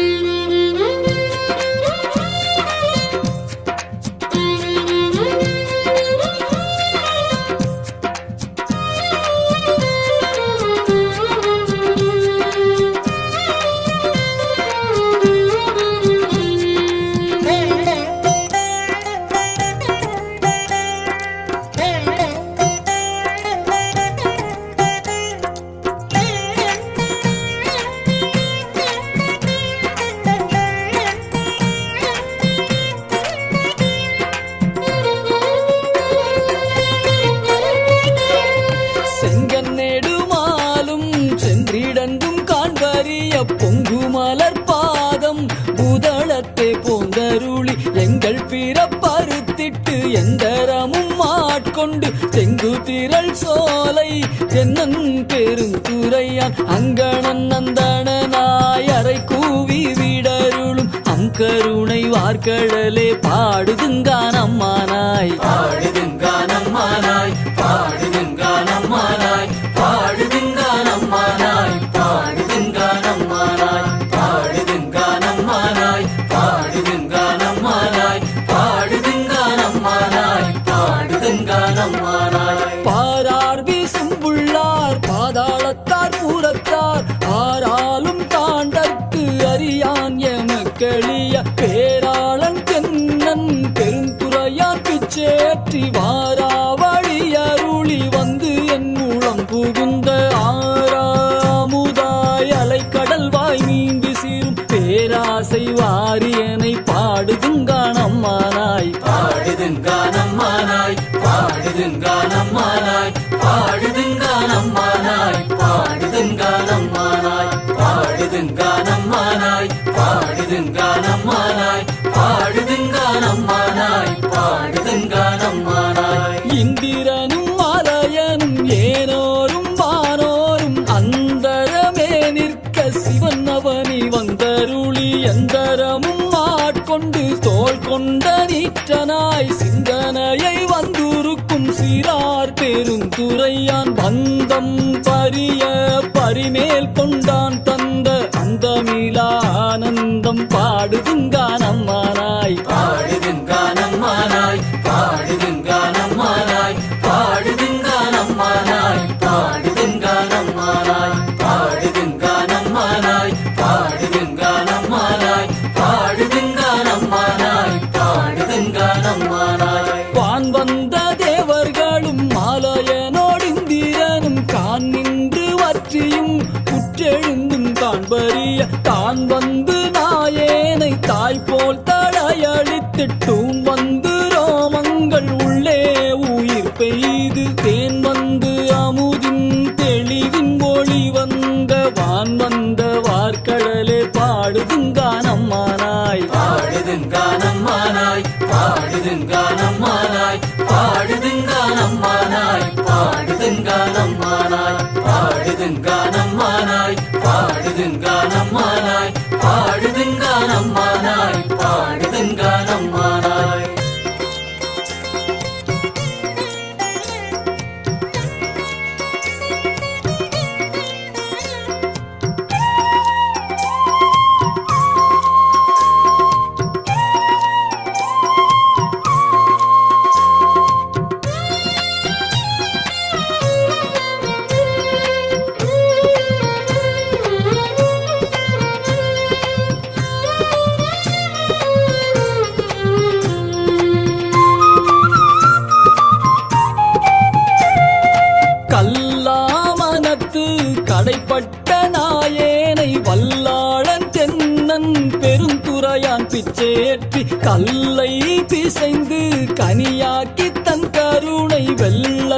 you. புதளத்தே எங்கள் பிறப்பறுத்திட்டு எந்தரமும் ஆட்கொண்டு செங்கு திரள் சோலை தென்னன் பெருந்துரையான் அங்கணன் நந்தனாய் அறை கூவி விடருளும் அங்கருணை வார்கடலே பாடுதுங்கான் அம்மானாய். பாடுதுங்கானம்மானாய் பாடுதுங்கானம்மானாய் பாடுதுங்கானம்மானாய் பாடுதுங்கானம்மானாய் இந்திரனும் மலையனும் ஏனோரும் வானோரும் அந்தரமே நிற்க சிவன் அவனி வந்தருளி எந்தரமும் ஆட்கொண்டு தோல் கொண்ட நீற்றனாய் சிந்தனையை வந்துருக்கும் சிறார் பெருந்துரையான் பந்தம் பரிய பரிமேல் 就勇敢。தடையளித்திட்டும் வந்து ரோமங்கள் உள்ளே உயிர் பெய்து தேன் வந்து அமுதின் தெளிவின் ஒளி வந்த வான் வந்த வார்க்கடலே பாடுதுங்கானம்மானாய் பாடுதுங்கானம்மானாய் பாடுதுங்கானம்மானாய் பாடுதுங்கானம்மானாய் பாடுதுங்கானம்மானாய் பாடுதுங்கானம்மானாய் பாடுதுங்கானம்மானாய் பாடுதுங்கான் அம்மானாய் பாடுதுங்கான் அம்மானாய்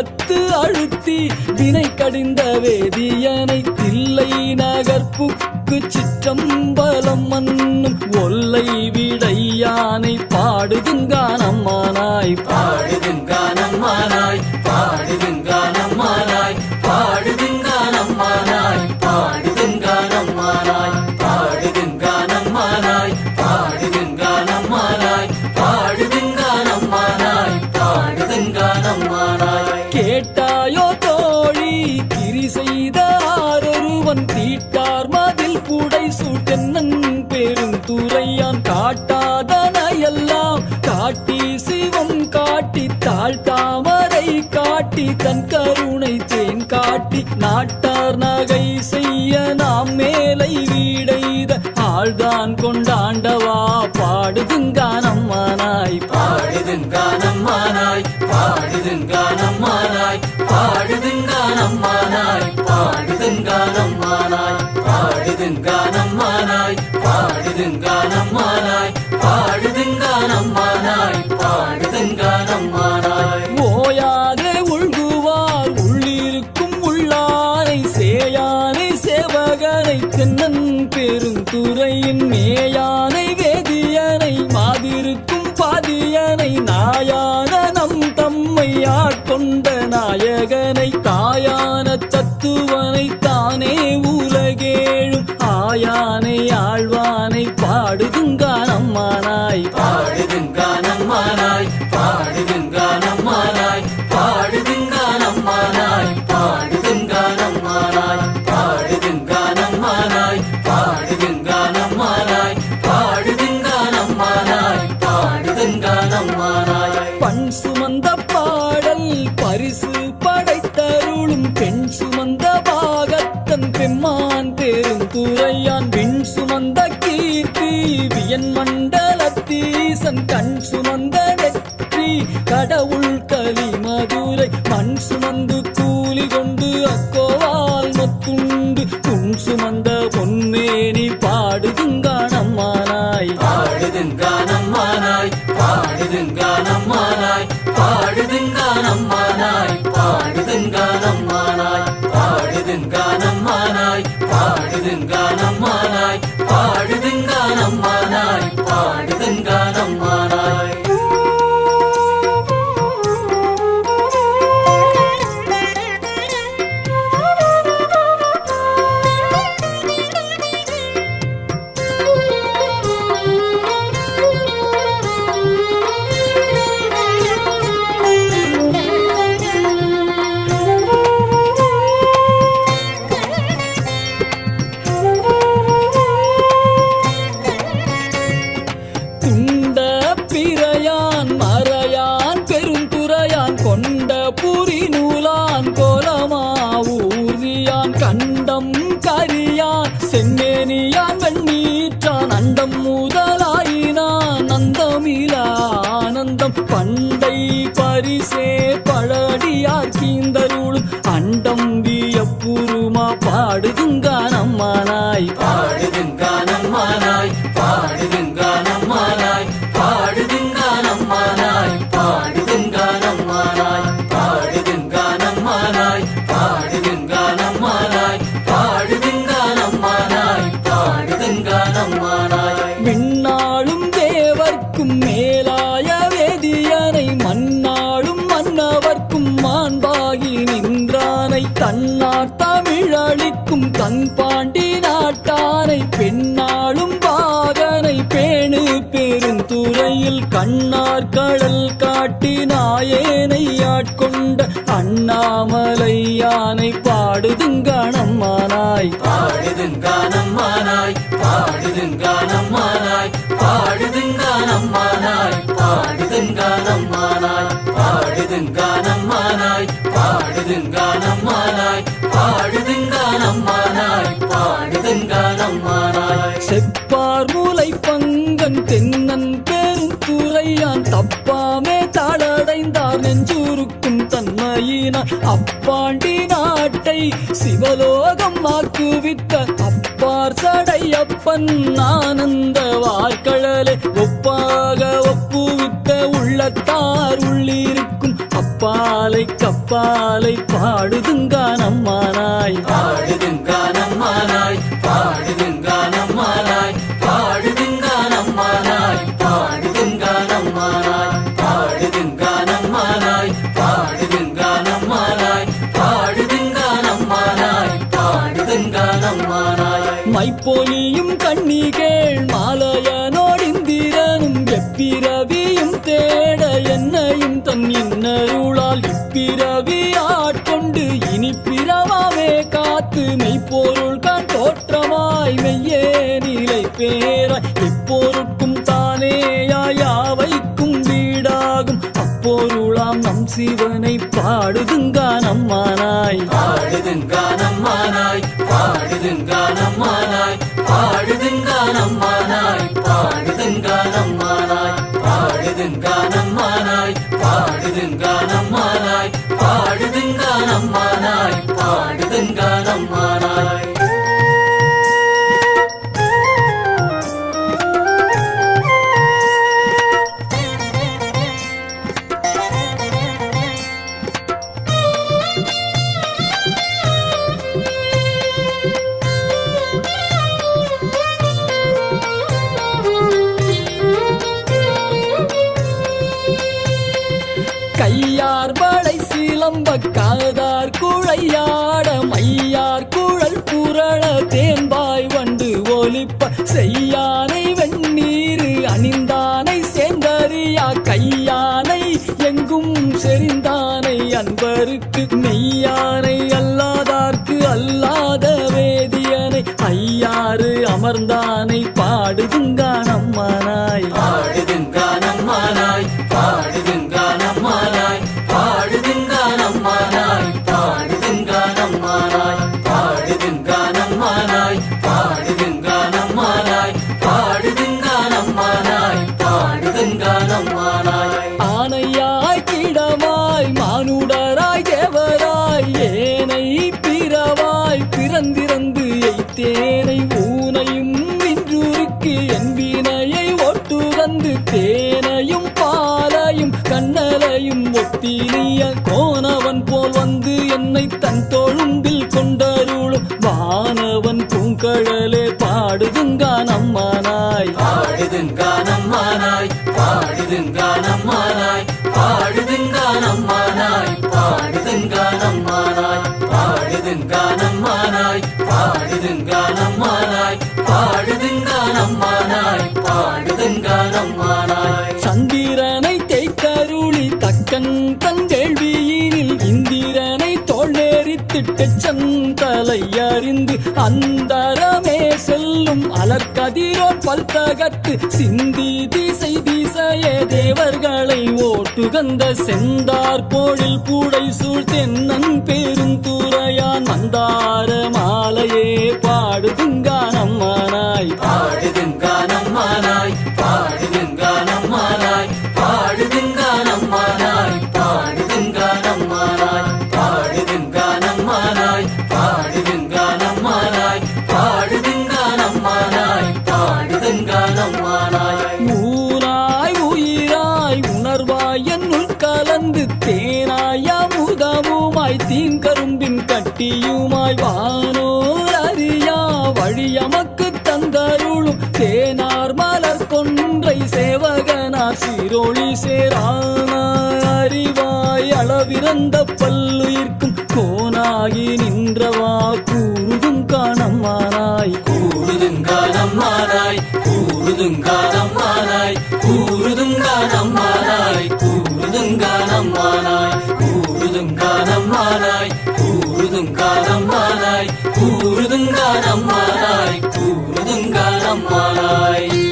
கத்து அழுத்தி வினை கடிந்த வேதியனை தில்லை நகர்ப்புக்கு சிற்றம்பலம் மண்ணும் ஒல்லை விடையானை பாடுதுங்கான் அம்மானாய். பாடுதுங்கான் அம்மானாய். பாடுதுங்கான் செய்தாரொருவன் தீட்டார் மதில் கூடை சூட்டென்னன் பெரு பெருந்துரையான் காட்டாதன எல்லாம் காட்டி சிவம் காட்டி தாழ் தாமரை காட்டி தன் கருணை தேன் காட்டி நாட்டார் நகை செய்ய நாம் மேலை வீடைத ஆழ்தான் கொண்டாண்டவா பாடுதுங்கான் அம்மானாய் பாடுதுங்கான் அம்மானாய் பாடுதுங்கான் அம்மானாய் பாடுதுங்கான் அம்மானாய் பூங்கானம்மானாய் கடவுள் கவி மதுரை. மண் சுமந்து கூலி கொண்டு அக்கோவால் மத்துண்டு. புண் சுமந்த பொன்மேனி பாடுதுங்கான் அம்மானாய் பாடுதுங்கான் அம்மானாய் பாடுதுங்கான் அம்மானாய் பாடுதுங்கான் அம்மானாய் பாடுதுங்கான் அம்மானாய் பாடுதுங்கான் அம்மானாய் பாடுதுங்கான் அம்மானாய் பாடுதுங்கான் அம்மா நாயேனை ஆட்கொண்ட அண்ணாமலை யானை பாடுதுங்கணம்மானாய் பாடுதுங்கானம்மானாய் பாடுதுங்கானம்மானாய் பாடுதுங்கானம்மானாய் பாடுதுங்கானம்மானாய் பாடுதுங்கானம்மானாய் பாடுதுங்கானம்மானாய் பாடுதுங்கானம்மானாய் பாடுதுங்கானம்மானாய் செப்பார் மூலை பங்கன் தென்னன் பெருந்துறையான் தப்பாமே தாளடைந்தார் நெஞ்சூருக்கும் தன்மையினார் அப்பாண்டி நாட்டை சிவலோகம் ஆக்குவித்த அப்பார் சடையப்பன் ஆனந்த வார்கழலே ஒப்பாக ஒப்புவித்த உள்ளத்தார் உள்ளிருக்கும் அப்பாலை கப்பாலை பாடுதுங்கானம்மானாய் பாடுதுங்கானம்மானாய் அருளால் இப்பிறவி ஆட்கொண்டு இனி பிறவாவே காத்து மெய்ப்பொருள் கண் தோற்றமாய் மெய்யே நிலை பேராய். எப்பொருட்கும் தானேயாவைக்கும் வீடாகும். அப்பொருளாம் நம் சிவனை பாடுதுங்கா நம்மானாய். பாடுதுங்கா நம்மானாய் பாடுதுங்கா நம்மானாய் பாடுதுங்கா நம்மானாய் பாடுதுங்கா நம்மானாய். பாடுதுங்கானம்மானாய் பாடுதுங்கானம்மானாய் பாடுதுங்கானம்மானாய் குழல் தேம்பாய் வண்டு ஒலிப்ப செய்யானை வெண்ணீர் அணிந்தானை சேர்ந்தறியா கையானை எங்கும் செறிந்தானை அன்பருக்கு மெய்யானை அல்லாதார்க்கு அல்லாத வேதியனை ஐயாறு அமர்ந்தானை பாடுதுங்கானம்மனாய் பாடுதுங்கானம்மானாய் பாடுதுங்கான் அம்மானாய் பாடுதுங்கான் அம்மானாய் பாடுதுங்கான் அம்மானாய் பாடுதுங்கான் அம்மானாய் பாடுதுங்கான் அம்மானாய் பாடுதுங்கான் சந்திரனை தேய்த்தருளி தக்கன் தஞ்செல்வியினில் இந்திரனை தோல்நேரித்திட்டு சந்தலை அறிந்து அந்தரமே செல்லும் அலர்கதிரோன் பல்தகத்து சிந்தி திசை தேவர்களை ஓட்டுகந்த செந்தார் போழில் கூடை சூழ் தென்னன் பெருந்துரையான் மந்தார மாலையே பாடுதுங்கா நம்மானாய் பாடுதுங்கா நம்மானாய் பாடுதுங்கா நம்மானாய் அமுதமுமாய் தீங்கரும்பின் கட்டியுமாய் வானோர் அறியா வழியமக்கு தந்தருளும் தேனார் மலர் கொன்றை சேவகனார் சீரோழி சேரானாய் அறிவாய் அளவிறந்த பல்லுயிர்க்கும் கோனாகி நின்றவா கூறுதும் காணம்மானாய். கூறுதும் காணம்மானாய் கூறுதும் காணம்மானாய் கூறுதும் காணம்மா கூறுதுங்கார் அம்மாராய் கூறுதுங்கார் அம்மாராய்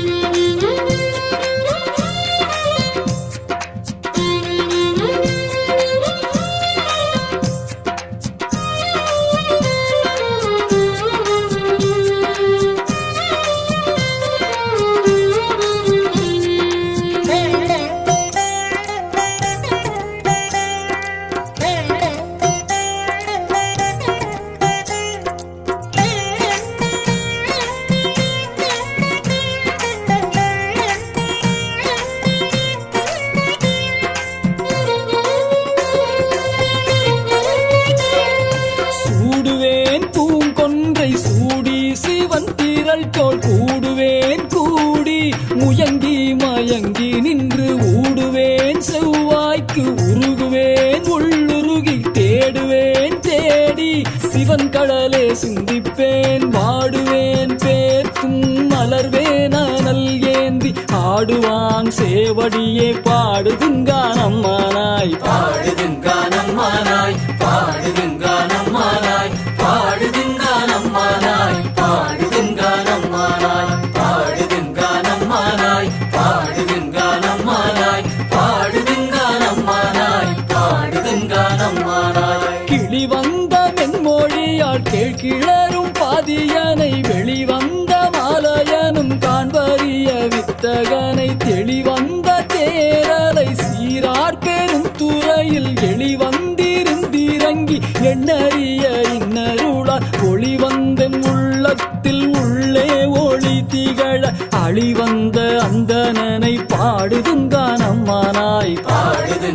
ஆடுவான் சேவடியே பாடுதுங்கா நம்மானாய் பாடுதுங்கா நம்மானாய் பாடுதுங்கா நம்மானாய் பாடுதுங்கா நம்மானாய் பாடுதுங்கா நம்மானாய் பாடுதுங்கா நம்மானாய் பாடுதுங்கா நம்மானாய் பாடுதுங்கா நம்மானாய் பாடுதுங்கா நம்மானாய் கிளி வந்த மென்மொழியால் கேட்கிழ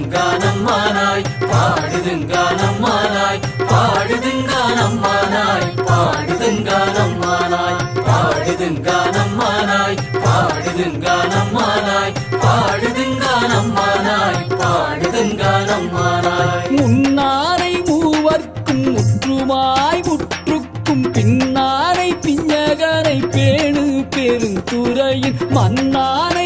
பாடுதுங்கானம்மானாய் பாடுதுங்கானம்மானாய் பாடுதுங்கானம்மானாய் பாடுதுங்கானம்மானாய் பாடுதுங்கானம்மானாய் பாடுதுங்கானம்மானாய் பாடுதுங்கானம்மானாய் பாடுதுங்கானம்மானாய் முன்னாரை மூவர்க்கும் முற்றுமாய் முற்றுக்கும் பின்னாரை பிஞ்சகரை பேணு பெருந்துறையின் மன்னாரை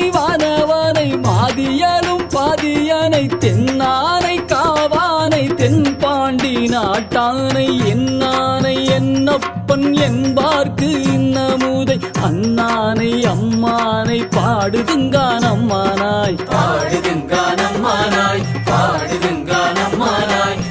தென்னானை காவானை தென்பாண்டி நாட்டானை என்னானை என்னப்பன் என்பார்க்கு இன்னமுதை. அண்ணானை அம்மானை பாடுதுங்கான் அம்மானாய். பாடுதுங்கான் அம்மானாய் பாடுதுங்கான் அம்மானாய்.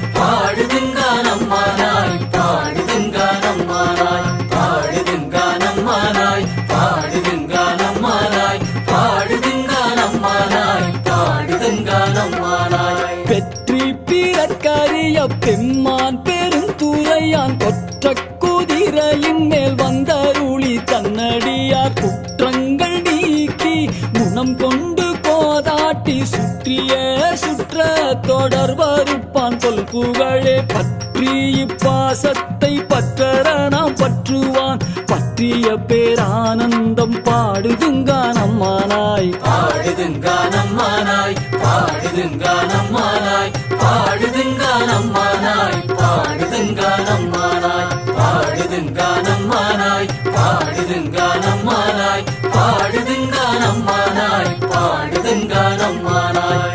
தொடர் வருப்பான் சொல் புகழே. பற்றி இப்பாசத்தை பற்றர நாம் பற்றுவான். பற்றிய பேரானந்தம் பாடுதுங்கான் அம்மானாய். பாடுதுங்கான் அம்மானாய். பாடுதுங்கான் அம்மானாய். பாடுதுங்கான் அம்மானாய். பாடுதுங்கான் அம்மானாய். பாடுதுங்கான் அம்மானாய். பாடுதுங்கான் அம்மானாய். பாடுதுங்கான் அம்மானாய். பாடுதுங்கான் அம்மானாய்.